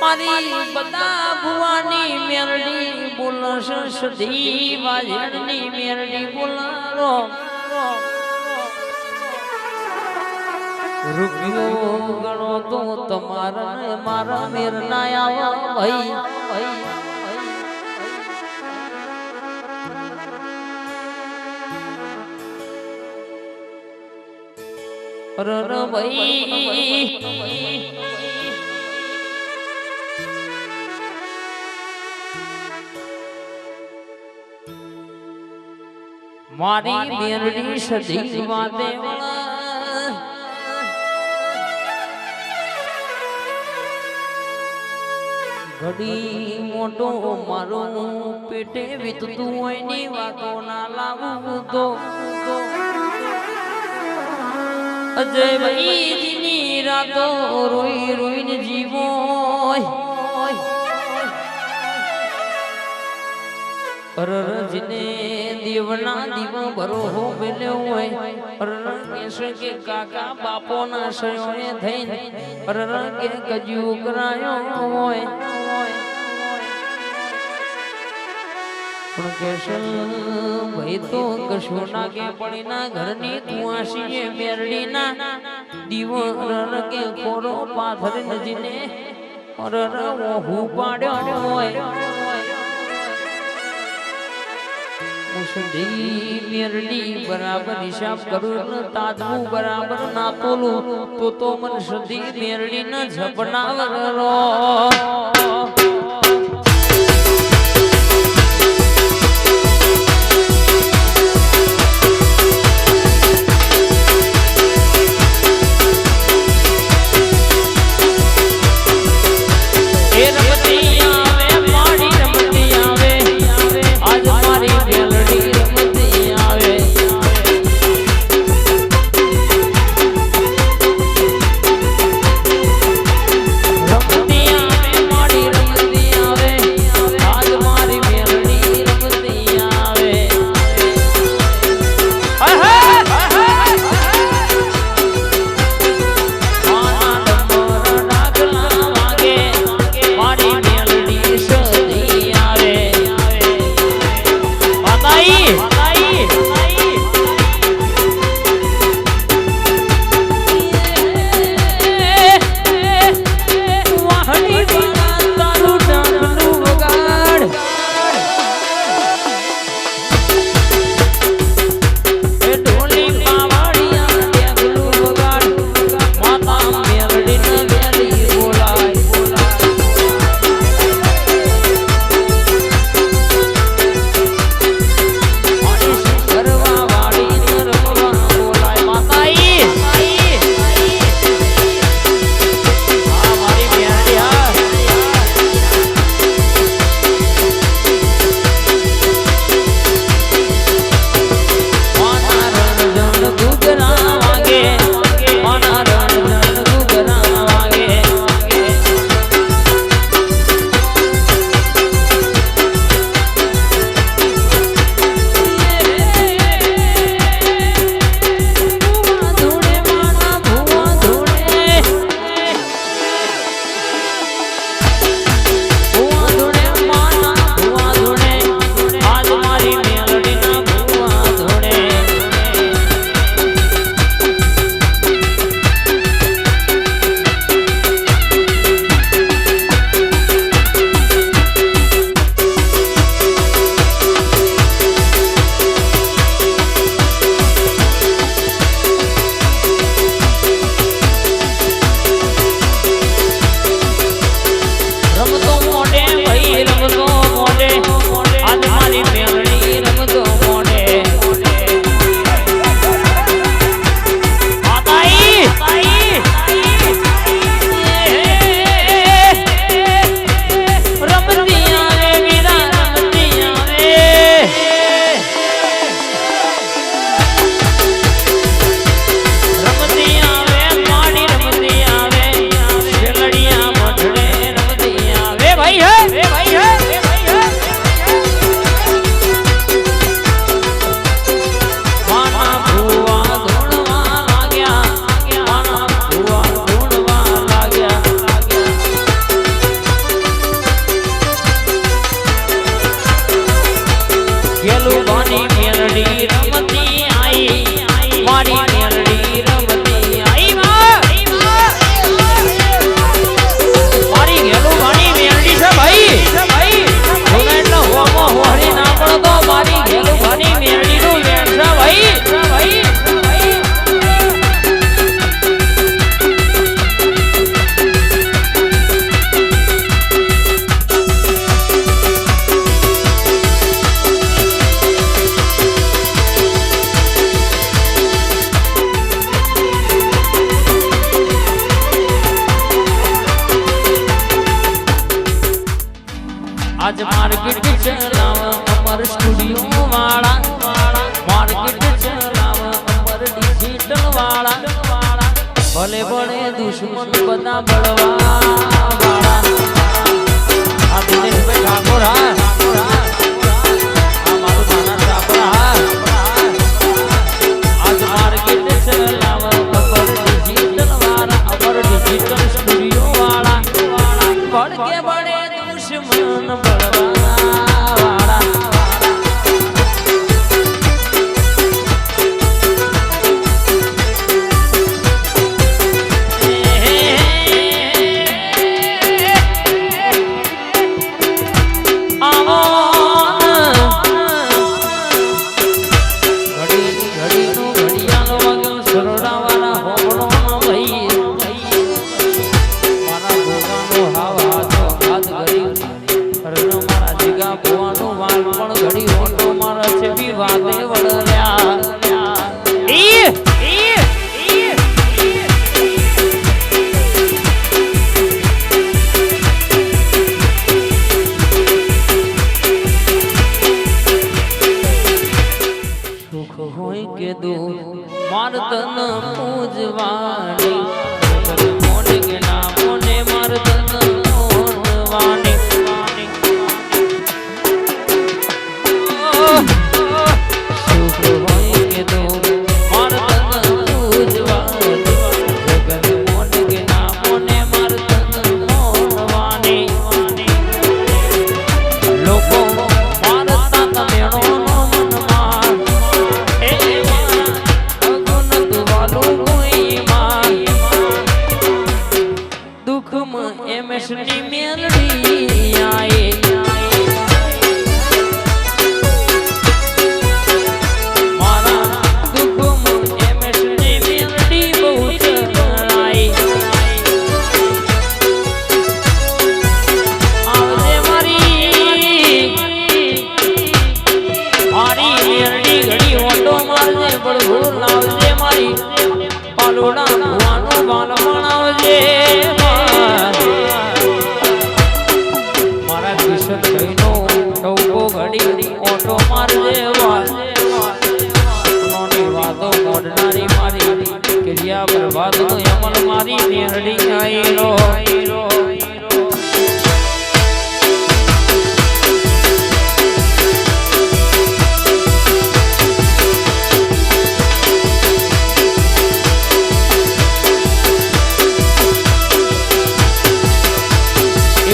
મારી બધા ભુવાની મેરડી બોલશ, સુધી વાજણની મેરડી બોલારો. રૂપિયો ગણો તો તમારા મારા મેર ના આવા ભાઈ. ભાઈ ભાઈ મારી મેરડી સદી વાતે ઘડી મોટો મારો પેટે વીતતું હોયની વાતો ના લાવું તો. અજય ભાઈ રાતો રોઈ રોઈને જીવો અરરજને દેવના દીવ ભરો હો બેલ્યો હોય. અરર કેસે કે કાકા બાપો ના સયોએ થઈને અરર કે કજ્યુ કરાયો હોય. પણ કેશે ભાઈ તો કશું કે પડીના ઘરની કુવાસી મેરડી દીવો કે કોરો પાથર નજીને અરર હું પાડ્યો હોય. મુસંદી મેરડી બરાબર હિસાબ કરું ન તાજવું બરાબર ના તોલું તો તો મન સુધી મેરડી ન ઝપનાવરો એ હરી રામ ભલે ભણે દુશ્મન બધા બળવા વાળા આ દિનેશભાઈ ઠાકોર હા. ડિજિટલ સ્ટુડિયો વાળા ભણકે ભણે દુશ્મન બળવા કીધું માર તન પૂજવાની કર્યા બરબાદ નો અમલ મારી નેરડી આયરો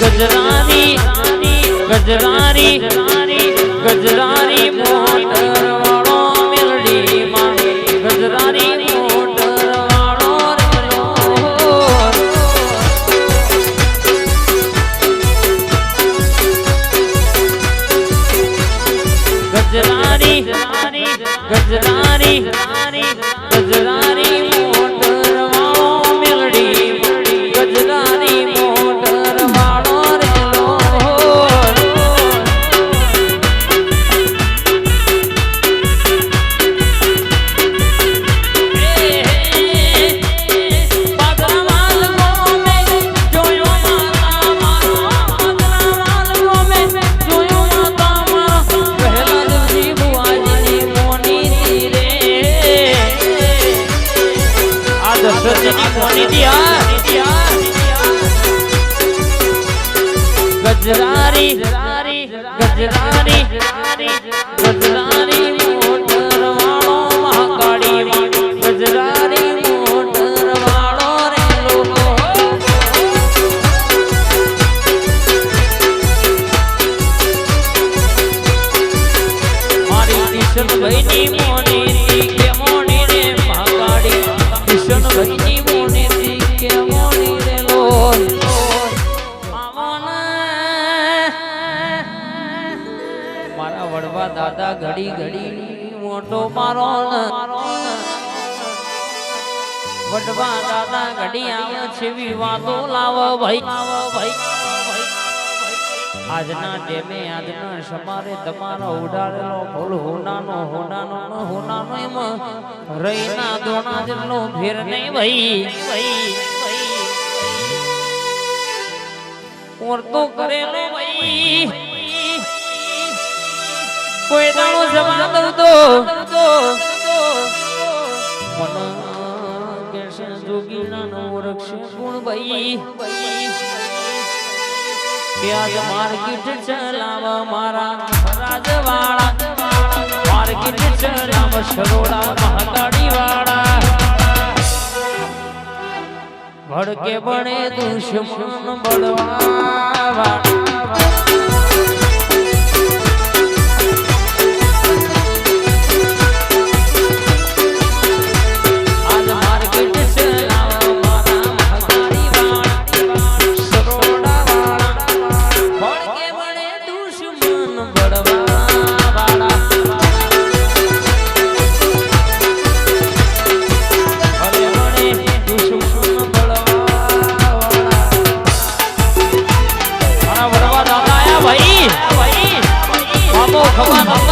ગજરારી ગજરારી ગજરારી ગજરારી ગજરારી Bye, Nemo. મારો વડવા દાદા ઘડિયા છેવી વાતો લાવો ભાઈ. ભાઈ આજના ડેમે આજના સમારે તમારો ઉડાડેલો ભૂલ હોનાનો હોનાનો, ન હોનાનો એમ રહીના દોણા જેટલો ફેર નહીં ભાઈ ભાઈ. ઓર તો કરેલો ભાઈ. કોઈ દાણો જવા દઉં તો મને કહેશે જોગીણાનો વૃક્ષ ગુણ ભાઈ. કે માર્કેટ ચલાવ મારા રાજવાળા. માર્કેટ ચલાવ સરોડા મહાકાળી વાળા ભડકે બને દુશ્મન બળવા વાળા મારા વડવા